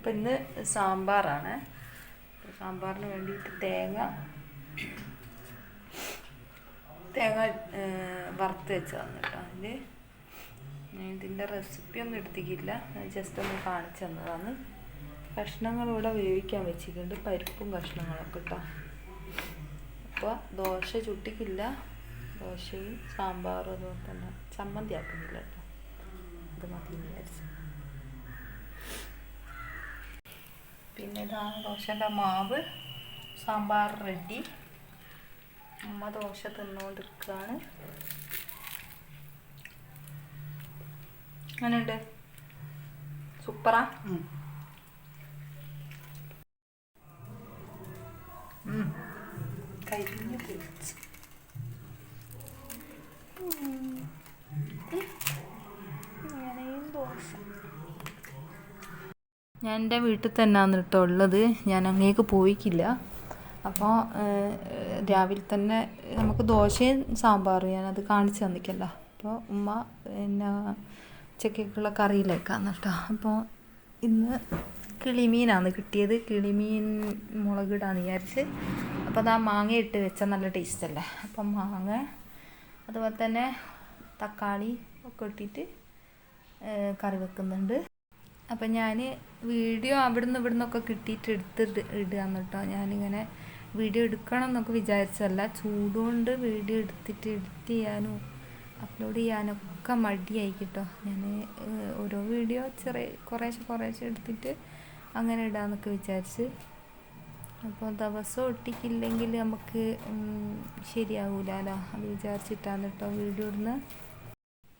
അപ്പം ഇന്ന് സാമ്പാറാണ്. സാമ്പാറിന് വേണ്ടിയിട്ട് തേങ്ങ തേങ്ങ വറുത്ത് വെച്ചതാണ് കേട്ടോ അതിൽ ഇതിന്റെ റെസിപ്പി ഒന്നും എടുത്തിക്കില്ല ജസ്റ്റ് ഒന്ന് കാണിച്ചു തന്നതാണ്. കഷ്ണങ്ങൾ ഇവിടെ വേവിക്കാൻ വെച്ചിട്ടുണ്ട്. പരിപ്പും കഷ്ണങ്ങളൊക്കെ കേട്ടോ. അപ്പോൾ ദോശ ചുട്ടിക്കില്ല ദോശയും സാമ്പാറും അതുപോലെ തന്നെ. ചമ്മന്തി ആക്കുന്നില്ല കേട്ടോ. അത് മതി വിചാരിച്ചു. പിന്നെ ഇതാണ് ദോശന്റെ മാവ് സാമ്പാർ റെഡി. അമ്മ ദോശ തിന്നുകൊണ്ടിരിക്കുകയാണ് അങ്ങനെയുണ്ട് സൂപ്പറാ. കരിഞ്ഞു പൊളിച്ച് ഞാൻ എന്റെ വീട്ടിൽ തന്നെയാണ് കേട്ടോ ഉള്ളത്. ഞാൻ അങ്ങേക്ക് പോയിക്കില്ല. അപ്പോൾ രാവിലെ തന്നെ നമുക്ക് ദോശയും സാമ്പാറും ഞാനത് കാണിച്ചു തന്നിക്കല്ല. അപ്പോൾ ഉമ്മ പിന്നെ ഉച്ചക്കേക്കുള്ള കറിയിലേക്കാണ് കേട്ടോ. അപ്പോൾ ഇന്ന് കിളിമീനാണ് കിട്ടിയത്. കിളിമീൻ മുളകിടാന്ന് വിചാരിച്ച്. അപ്പോൾ അത് മാങ്ങ ഇട്ട് വെച്ചാൽ നല്ല ടേസ്റ്റ് അല്ലേ? അപ്പം മാങ്ങ അതുപോലെ തന്നെ തക്കാളി ഒക്കെ ഇട്ടിട്ട് കറി വെക്കുന്നുണ്ട്. അപ്പം ഞാൻ വീഡിയോ അവിടുന്ന് ഇവിടുന്നൊക്കെ കിട്ടിയിട്ട് എടുത്ത് ഇടുകയാണ് കേട്ടോ. ഞാനിങ്ങനെ വീഡിയോ എടുക്കണം എന്നൊക്കെ വിചാരിച്ചതല്ല. ചൂടുകൊണ്ട് വീഡിയോ എടുത്തിട്ട് എഡിറ്റ് ചെയ്യാനും അപ്ലോഡ് ചെയ്യാനൊക്കെ മടിയായി കേട്ടോ. ഞാൻ ഓരോ വീഡിയോ ചെറിയ കുറേശ്ശെ കുറേശ്ശെ എടുത്തിട്ട് അങ്ങനെ ഇടാന്നൊക്കെ വിചാരിച്ച്. അപ്പോൾ ദിവസം ഒട്ടിക്കില്ലെങ്കിൽ നമുക്ക് ശരിയാവില്ലല്ലോ ശരിയാവൂലല്ലോ അത് വിചാരിച്ചിട്ടാണ് കേട്ടോ വീഡിയോ ഇടുന്നത്.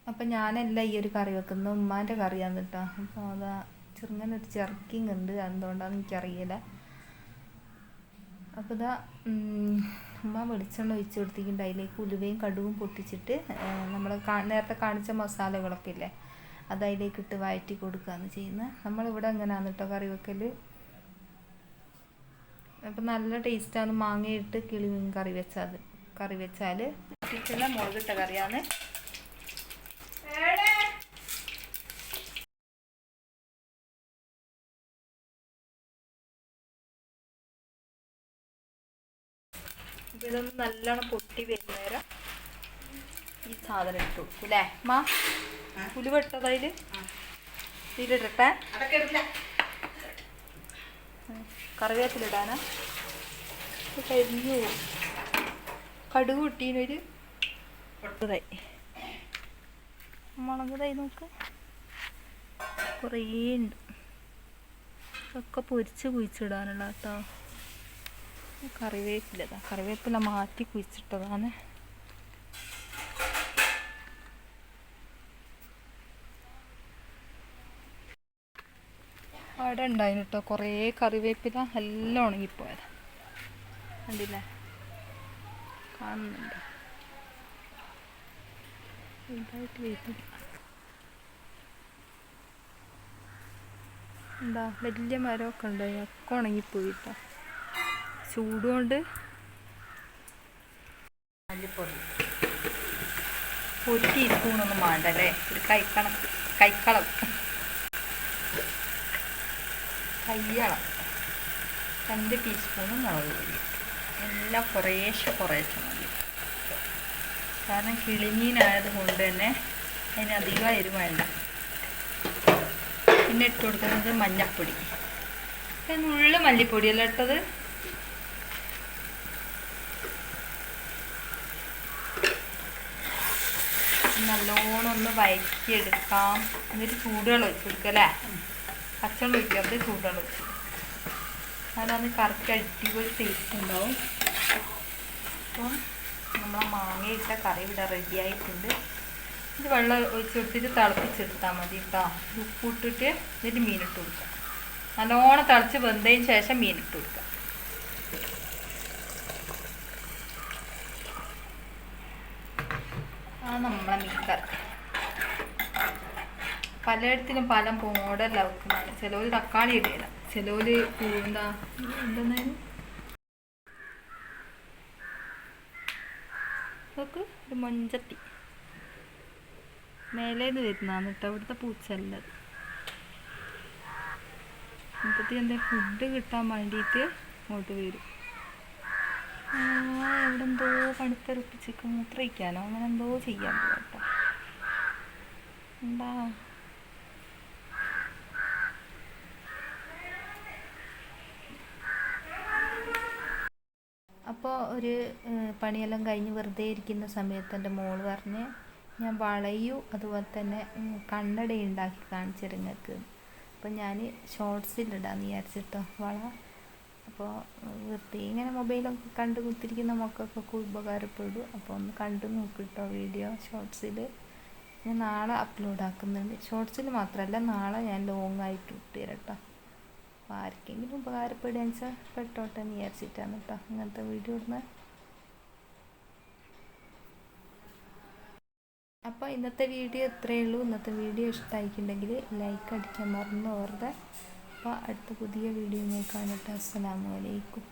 അപ്പം ഞാനല്ല ഈ ഒരു കറി വെക്കുന്നത് ഉമ്മാന്റെ കറിയാണ് കേട്ടോ. അപ്പോൾ അതാ ചെറുങ്ങനെ ഒരു ചെറുക്കിങ് ഉണ്ട്. എന്തുകൊണ്ടാണെന്ന് എനിക്കറിയില്ല. അപ്പോൾ ഇതാ ഉമ്മ വെളിച്ചെണ്ണ ഒഴിച്ച് കൊടുത്തിട്ടുണ്ട്. അതിലേക്ക് ഉലുവയും കടുവും പൊട്ടിച്ചിട്ട് നമ്മൾ നേരത്തെ കാണിച്ച മസാലകളൊക്കെ ഇല്ലേ അത് അതിലേക്ക് ഇട്ട് വഴറ്റി കൊടുക്കുകയാണ് ചെയ്യുന്നത് നമ്മളിവിടെ എങ്ങനെയാണ് കേട്ടോ കറി വെക്കൽ അപ്പം നല്ല ടേസ്റ്റാണ്. മാങ്ങയിട്ട് കിളിമീൻ കറി വെച്ചാൽ കറി വെച്ചാൽ മുളകിട്ട കറിയാണ്. ഇതൊന്ന് നല്ലോണം പൊട്ടി വരുന്നേരം ഈ സാധനം ഇട്ട് കൊടുക്കും അല്ലേ മാ ഉലുവട്ടത് തീരിടട്ടെ കറിവേപ്പിലിടാനാ. കരിഞ്ഞു കടുക് പൊട്ടീനൊരു ഇതായി മുളക് തൈ. നോക്ക്. കുറേ ഉണ്ട്. ഒക്കെ പൊരിച്ച് കുഴിച്ചിടാനുള്ള കേട്ടോ കറിവേപ്പിലതാ കറിവേപ്പില. മാറ്റി കുഴിച്ചിട്ടതാണ്. അവിടെ ഉണ്ടായിരുന്നു കേട്ടോ കുറേ കറിവേപ്പില എല്ലാം ഉണങ്ങിപ്പോയത്. കണ്ടില്ലേ? കാണുന്നുണ്ട്. എന്താ വലിയ മരമൊക്കെ ഉണ്ടായി ഒക്കെ ഉണങ്ങിപ്പോയി കേട്ടോ ചൂടുകൊണ്ട് ഒരു ടീസ്പൂണൊന്നും വേണ്ടല്ലേ? ഒരു കൈക്കണം കൈക്കളം. കയ്യളം രണ്ട് ടീസ്പൂണ് മുളക് പൊടി. എല്ലാം കുറേശ്ശെ കുറേശ്ശെ മതി. കാരണം കിളിമീനായത് കൊണ്ട് തന്നെ അതിന് അധികം എരിവ് വേണ്ട. പിന്നെ ഇട്ട് കൊടുക്കുന്നത് മഞ്ഞൾപ്പൊടി നുള്ളു മല്ലിപ്പൊടിയല്ല ഇട്ടത്? നല്ലോണം ഒന്ന് വഴറ്റിയെടുക്കാം എന്നിട്ട് ചൂടുകൾ ഒഴിച്ച് കൊടുക്കുക അല്ലേ? പച്ചവെള്ളം അപ്പോൾ ചൂടുകൾ ഒഴിച്ച് അതിനകത്ത് കറക്റ്റ് അടിപൊളി ടേസ്റ്റ് ഉണ്ടാവും. അപ്പം നമ്മളെ മാങ്ങയിട്ട കറി ഇവിടെ റെഡി ആയിട്ടുണ്ട്. ഇത് വെള്ളം ഒഴിച്ച് കൊടുത്തിട്ട് തിളപ്പിച്ചെടുത്താൽ മതി കേട്ടോ ഉപ്പ് ഇട്ടിട്ട് എന്നിട്ട് മീനിട്ട് കൊടുക്കാം. നല്ലോണം തിളച്ച് വെന്തതിന് ശേഷം മീനിട്ട് കൊടുക്കുക ആ നമ്മളെ മീൻ പലയിടത്തിനും പല മോഡലാണ് വെക്കുന്നത്. ചിലവർ തക്കാളി ഇടില്ല ചിലവർ എന്താ എന്തെന്നായിരുന്നു ഒരു മൊഞ്ചത്തി മേലേന്ന് വരുന്നതാണ് കേട്ടോ ഇവിടുത്തെ പൂച്ചല്ലത്. മുപ്പത്തി എന്താ ഫുഡ് കിട്ടാൻ വേണ്ടിയിട്ട് ഇങ്ങോട്ട് വരും. ഇവിടെ എന്തോ പണിത്തെറിപ്പിച്ച് മൂത്രയിക്കാനോ അങ്ങനെ എന്തോ ചെയ്യാൻ പോകട്ടോ എന്താ? അപ്പോൾ ഒരു പണിയെല്ലാം കഴിഞ്ഞ് വെറുതെ ഇരിക്കുന്ന സമയത്ത് എന്റെ മോൾ പറഞ്ഞ് ഞാൻ വളയു അതുപോലെ തന്നെ കണ്ണട ഉണ്ടാക്കി അപ്പോൾ ഞാൻ ഷോർട്സിലിടാന്ന് വിചാരിച്ചിട്ടോ വള. അപ്പോൾ വെറുതെ ഇങ്ങനെ മൊബൈലൊക്കെ കണ്ട് കുത്തിരിക്കുന്ന മക്കൾക്കൊക്കെ ഉപകാരപ്പെടും. അപ്പോൾ ഒന്ന് കണ്ടു നോക്കിട്ടോ വീഡിയോ ഷോർട്സിൽ ഞാൻ നാളെ അപ്ലോഡ് ആക്കുന്നുണ്ട്. ഷോർട്സിൽ മാത്രമല്ല നാളെ ഞാൻ ലോങ് ആയിട്ട് ഇട്ട് തരാം കേട്ടോ അപ്പോൾ ആർക്കെങ്കിലും ഉപകാരപ്പെടുകയെന്ന് വെച്ചാൽ പെട്ടോട്ടെ എന്ന് വിചാരിച്ചിട്ടാണ് കേട്ടോ ഇങ്ങനത്തെ വീഡിയോ ഇടുന്നത് അപ്പോൾ ഇന്നത്തെ വീഡിയോ ഇത്രയേ ഉള്ളൂ. ഇന്നത്തെ വീഡിയോ ഇഷ്ടമായിട്ടുണ്ടെങ്കിൽ ലൈക്ക് അടിക്കാൻ മറന്നു പോകരുത് അപ്പോൾ അടുത്ത പുതിയ വീഡിയോ കാണട്ടെ അസ്സാം അലൈക്കും.